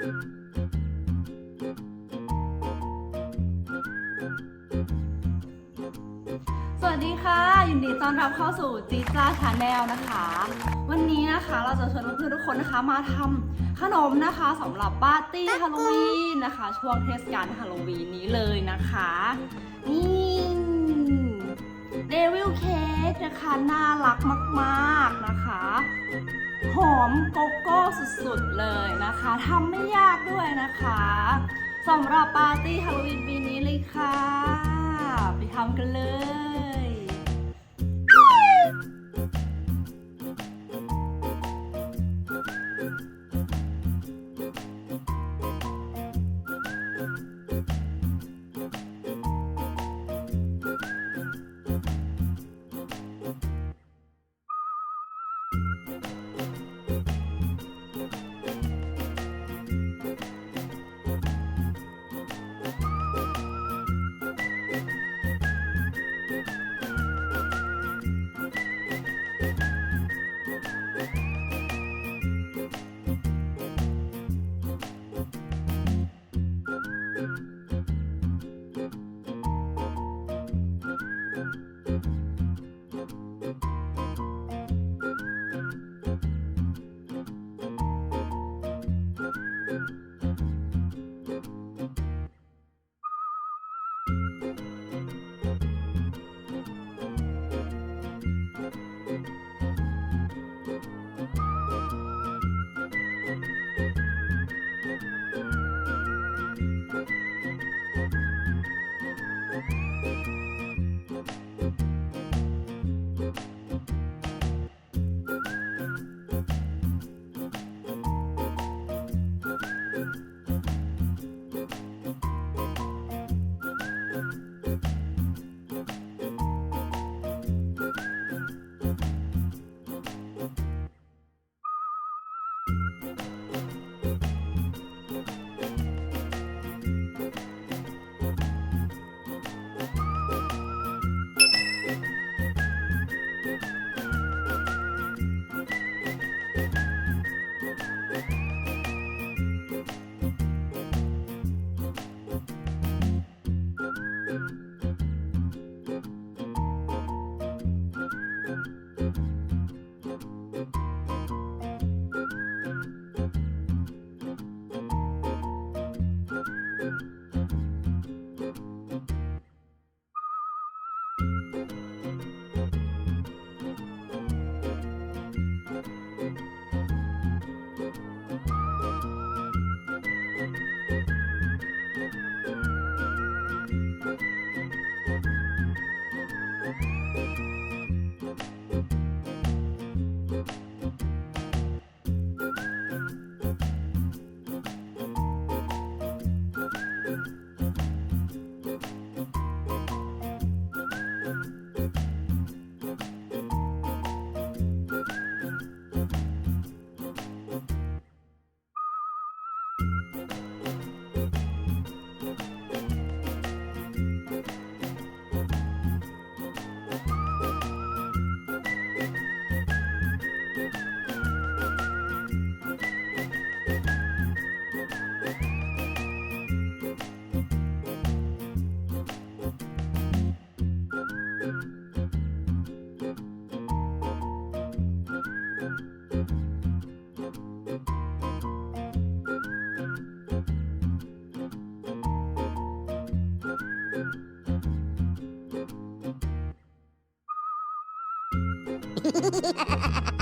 สวัสดีค่ะ ยินดีต้อนรับเข้าสู่จีจ้าชาแนลนะคะ วันนี้นะคะเราจะชวนเพื่อนๆทุกคนนะคะมาทำขนมนะคะสำหรับปาร์ตี้ฮาโลวีนนะคะ ช่วงเทศกาลฮาโลวีนนี้เลยนะคะ นี่เดวิลเค้กนะคะ น่ารักมาก หอมโกโก้สุดๆเลยนะคะทำไม่ยากด้วยนะคะสำหรับปาร์ตี้ฮาโลวีนปีนี้เลยค่ะ ไปทำกันเลย Ha ha ha ha!